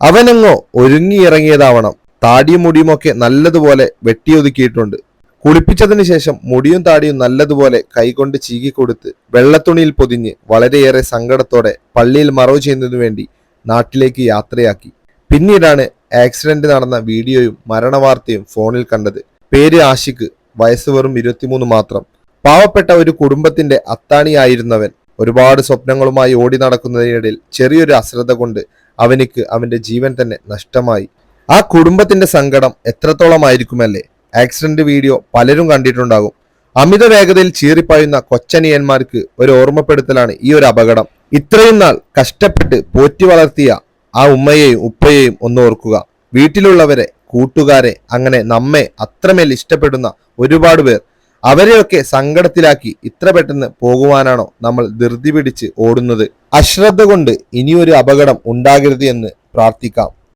അവനങ്ങോ ഒരുങ്ങിയിറങ്ങിയതാവണം. താടിയും മുടിയുമൊക്കെ നല്ലതുപോലെ വെട്ടിയൊതുക്കിയിട്ടുണ്ട്. കുളിപ്പിച്ചതിന് ശേഷം മുടിയും താടിയും നല്ലതുപോലെ കൈകൊണ്ട് ചീകിക്കൊടുത്ത് വെള്ളത്തുണിയിൽ പൊതിഞ്ഞ് വളരെയേറെ സങ്കടത്തോടെ പള്ളിയിൽ മറവ് ചെയ്യുന്നതിനു വേണ്ടി നാട്ടിലേക്ക് യാത്രയാക്കി. പിന്നീടാണ് ആക്സിഡന്റ് നടന്ന വീഡിയോയും മരണവാർത്തയും ഫോണിൽ കണ്ടത്. പേര് ആഷിഖ് വയസ്സ് വെറും ഇരുപത്തിമൂന്ന് മാത്രം. പാവപ്പെട്ട ഒരു കുടുംബത്തിന്റെ അത്താണിയായിരുന്നവൻ ഒരുപാട് സ്വപ്നങ്ങളുമായി ഓടി നടക്കുന്നതിനിടയിൽ ചെറിയൊരു അശ്രദ്ധ കൊണ്ട് അവനിക്ക് അവന്റെ ജീവൻ തന്നെ നഷ്ടമായി. ആ കുടുംബത്തിന്റെ സങ്കടം എത്രത്തോളമായിരിക്കുമല്ലേ? ആക്സിഡന്റ് വീഡിയോ പലരും കണ്ടിട്ടുണ്ടാകും. അമിത വേഗതയിൽ ചീറിപ്പായുന്ന കൊച്ചനിയന്മാർക്ക് ഒരു ഓർമ്മപ്പെടുത്തലാണ് ഈ ഒരു അപകടം. ഇത്രയും നാൾ കഷ്ടപ്പെട്ട് പോറ്റി വളർത്തിയ ആ ഉമ്മയെയും ഉപ്പയെയും ഒന്ന് ഓർക്കുക. വീട്ടിലുള്ളവരെ കൂട്ടുകാരെ അങ്ങനെ നമ്മെ അത്രമേൽ ഇഷ്ടപ്പെടുന്ന ഒരുപാട് പേർ അവരെയൊക്കെ സങ്കടത്തിലാക്കി ഇത്ര പെട്ടെന്ന് പോകുവാനാണോ നമ്മൾ ധൃതി പിടിച്ച് ഓടുന്നത്? അശ്രദ്ധ കൊണ്ട് ഇനിയൊരു അപകടം ഉണ്ടാകരുത് എന്ന് പ്രാർത്ഥിക്കാം.